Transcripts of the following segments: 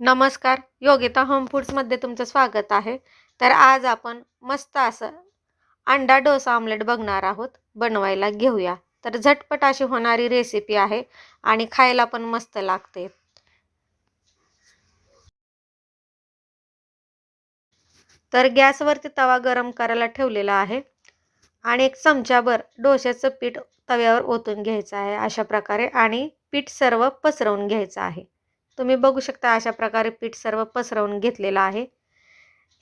नमस्कार योगिता होम फूड्समध्ये तुमचं स्वागत आहे. तर आज आपण मस्त असं अंडा डोसा ऑमलेट बघणार आहोत बनवायला घेऊया. तर झटपट अशी होणारी रेसिपी आहे आणि खायला पण मस्त लागते. तर गॅसवरती तवा गरम करायला ठेवलेला आहे आणि एक चमच्याभर डोश्याचं पीठ तव्यावर ओतून घ्यायचं आहे अशा प्रकारे आणि पीठ सर्व पसरवून घ्यायचं आहे. तुम्ही बघू शकता अशा प्रकारे पीठ सर्व पसरवून घेतलेलं आहे.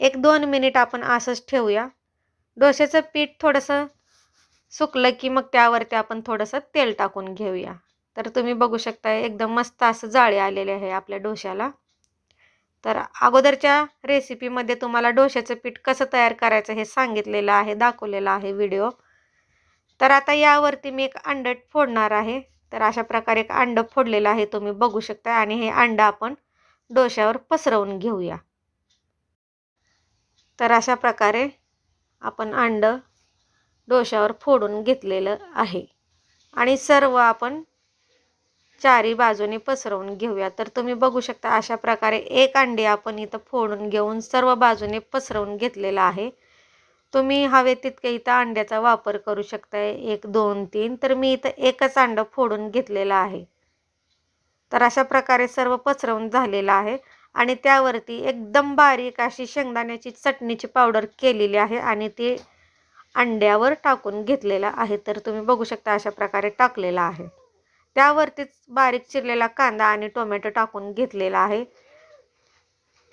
एक दोन मिनिट आपण असंच ठेवूया. डोश्याचं पीठ थोडंसं सुकलं की मग त्यावरती आपण थोडंसं तेल टाकून घेऊया. तर तुम्ही बघू शकता एकदम मस्त असं जाळे आलेले आहे आपल्या डोश्याला. तर अगोदरच्या रेसिपीमध्ये तुम्हाला डोश्याचं पीठ कसं तयार करायचं हे सांगितलेलं आहे दाखवलेलं आहे व्हिडिओ. तर आता यावरती मी एक अंडट फोडणार आहे. तर अशा प्रकारे एक अंड फोडलेलं आहे तुम्ही बघू शकता आणि हे अंड आपण डोश्यावर पसरवून घेऊया. तर अशा प्रकारे आपण अंड डोश्यावर फोडून घेतलेलं आहे. आणि सर्व आपण चारी बाजूने पसरवून घेऊया. तर तुम्ही बघू शकता अशा प्रकारे एक अंडे आपण इथं फोडून घेऊन सर्व बाजूने पसरवून घेतलेलं आहे. तुम्ही हवे तितके इथं अंड्याचा वापर करू शकताय. एक दोन तीन. तर मी इथं एकच अंडं फोडून घेतलेलं आहे. तर अशा प्रकारे सर्व पसरवून झालेलं आहे आणि त्यावरती एकदम बारीक अशी शेंगदाण्याची चटणीची पावडर केलेली आहे आणि ती अंड्यावर टाकून घेतलेला आहे. तर तुम्ही बघू शकता अशा प्रकारे टाकलेला आहे. त्यावरतीच बारीक चिरलेला कांदा आणि टोमॅटो टाकून घेतलेला आहे.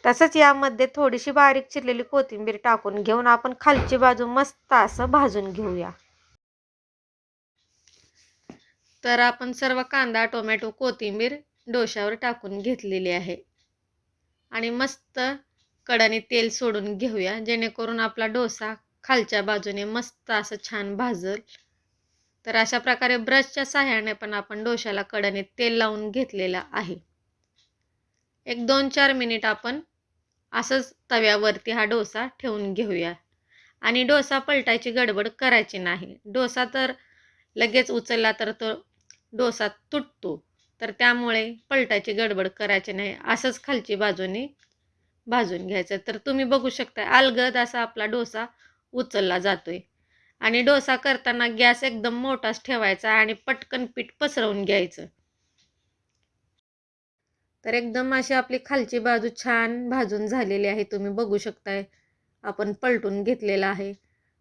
तसंच यामध्ये थोडीशी बारीक चिरलेली कोथिंबीर टाकून घेऊन आपण खालची बाजू मस्त असं भाजून घेऊया. तर आपण सर्व कांदा टोमॅटो कोथिंबीर डोश्यावर टाकून घेतलेली आहे. आणि मस्त कडाने तेल सोडून घेऊया जेणेकरून आपला डोसा खालच्या बाजूने मस्त असं छान भाजल. तर अशा प्रकारे ब्रशच्या सहाय्याने पण आपण डोश्याला कडाने तेल लावून घेतलेलं आहे. एक दोन चार मिनिट आपण असंच तव्यावरती हा डोसा ठेवून घेऊया. आणि डोसा पलटायची गडबड करायची नाही. डोसा तर लगेच उचलला तर तो डोसा तुटतो. तर त्यामुळे पलटायची गडबड करायची नाही. असंच खालची बाजूने भाजून घ्यायचं. तर तुम्ही बघू शकता अलगद असा आपला डोसा उचलला जातोय. आणि डोसा करताना गॅस एकदम मोठाच ठेवायचा आणि पटकन पीठ पसरवून घ्यायचं. तर एकदम अशी आपली खालची बाजू छान भाजून झालेली आहे तुम्ही बघू शकताय. आपण पलटून घेतलेला आहे.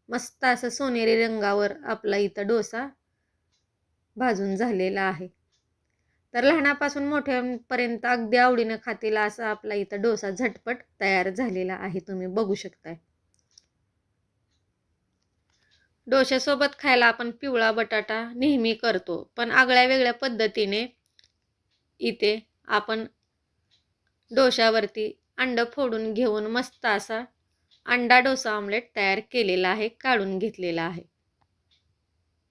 मस्त असं सोनेरी रंगावर आपला इथं डोसा भाजून झालेला आहे. तर लहानापासून मोठ्यापर्यंत अगदी आवडीनं खातील असा आपला इथं डोसा झटपट तयार झालेला आहे तुम्ही बघू शकताय. डोश्यासोबत खायला आपण पिवळा बटाटा नेहमी करतो पण आगळ्या वेगळ्या पद्धतीने इथे आपण डोशावरती अंडं फोडून घेऊन मस्त असा अंडा डोसा ऑमलेट तयार केलेला आहे काढून घेतलेला आहे.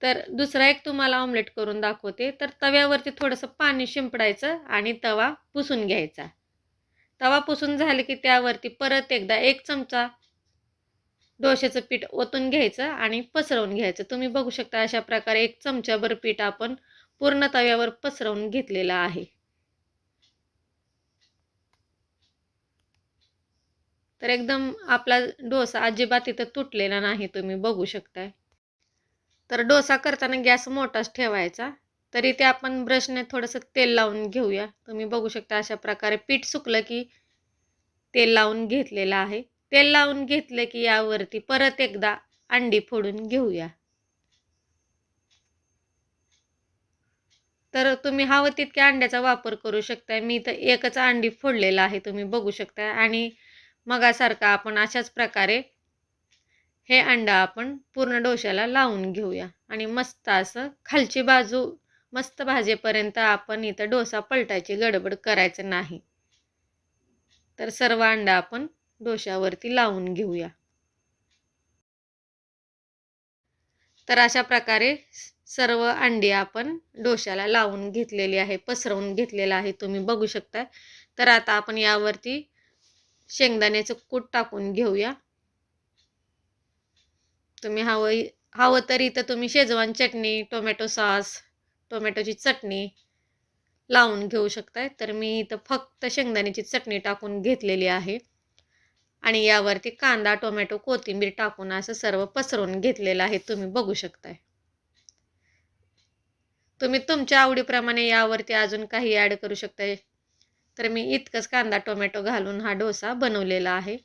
तर दुसरा एक तुम्हाला ऑमलेट करून दाखवते. तर तव्यावरती थोडंसं पाणी शिंपडायचं आणि तवा पुसून घ्यायचा. तवा पुसून झाले की त्यावरती परत एकदा एक चमचा डोश्याचं पीठ ओतून घ्यायचं आणि पसरवून घ्यायचं. तुम्ही बघू शकता अशा प्रकारे एक चमच्याभर पीठ आपण पूर्ण तव्यावर पसरवून घेतलेलं आहे. तर एकदम आपला डोसा अजिबात इथं तुटलेला नाही तुम्ही बघू शकताय. तर डोसा करताना गॅस मोठाच ठेवायचा तरी ते आपण ब्रशने थोडंसं तेल लावून घेऊया. तुम्ही बघू शकता अशा प्रकारे पीठ सुकलं की तेल लावून घेतलेलं आहे. तेल लावून घेतलं की यावरती परत एकदा अंडी फोडून घेऊया. तर तुम्ही हवं तितक्या अंड्याचा वापर करू शकताय. मी तर एकच अंडी फोडलेला आहे तुम्ही बघू शकताय. आणि मगासारखा आपण अशाच प्रकारे हे अंडा आपण पूर्ण डोश्याला लावून घेऊया. आणि मस्त असं खालची बाजू मस्त भाजेपर्यंत आपण इथं डोसा पलटायची गडबड करायचं नाही. तर सर्व अंडा आपण डोश्यावरती लावून घेऊया. तर अशा प्रकारे सर्व अंडी आपण डोश्याला लावून घेतलेली आहे पसरवून घेतलेलं आहे तुम्ही बघू शकता. तर आता आपण यावरती शेंगदाण्याचं कूट टाकून घेऊया. तुम्ही हवं हवं तर इथं तुम्ही शेजवान चटणी टोमॅटो सॉस टोमॅटोची चटणी लावून घेऊ शकताय. तर मी इथं फक्त शेंगदाण्याची चटणी टाकून घेतलेली आहे. आणि यावरती कांदा टोमॅटो कोथिंबीर टाकून असं सर्व पसरवून घेतलेलं आहे. तुम्ही बघू शकताय. तुम्ही तुमच्या आवडीप्रमाणे यावरती अजून काही ॲड करू शकताय. तर मी इतकंच कांदा टोमॅटो घालून हा डोसा बनवलेला आहे.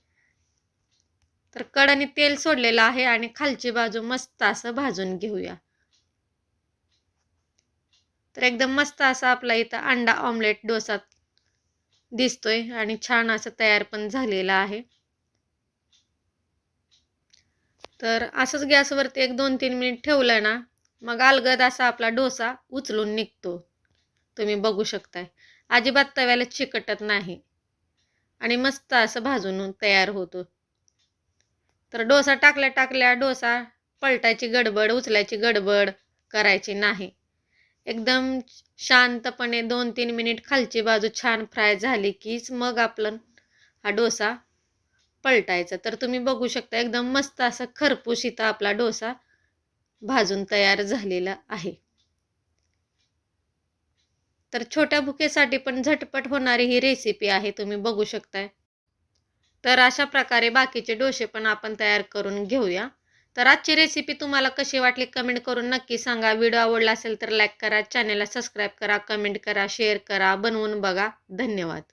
तर कडाने तेल सोडलेलं आहे आणि खालची बाजू मस्त असं भाजून घेऊया. तर एकदम मस्त असा आपला इथं अंडा ऑमलेट डोसा दिसतोय आणि छान असं तयार पण झालेला आहे. तर असंच गॅसवरती एक दोन तीन मिनिट ठेवलं ना मग अलगद असा आपला डोसा उचलून निघतो. तुम्ही बघू शकताय. अजिबात तव्याला चिकटत नाही. आणि मस्त असं भाजून तयार होतो. तर डोसा टाकल्या टाकल्या डोसा पलटायची गडबड उचलायची गडबड करायची नाही. एकदम शांतपणे दोन तीन मिनिट खालची बाजू छान फ्राय झाली कीच मग आपलं हा डोसा पलटायचा. तर तुम्ही बघू शकता एकदम मस्त असा खरपूस आपला डोसा भाजून तयार झालेला आहे. तर छोट्या भुकेसाठी पण झटपट होणारी ही रेसिपी आहे तुम्ही बघू शकताय. तर अशा प्रकारे बाकीचे डोसे पण आपण तयार करून घेऊया. तर आजची रेसिपी तुम्हाला कशी वाटली कमेंट करून नक्की सांगा. व्हिडिओ आवडला असेल तर लाईक करा चॅनेलला सबस्क्राईब करा कमेंट करा शेअर करा. बनवून बघा. धन्यवाद.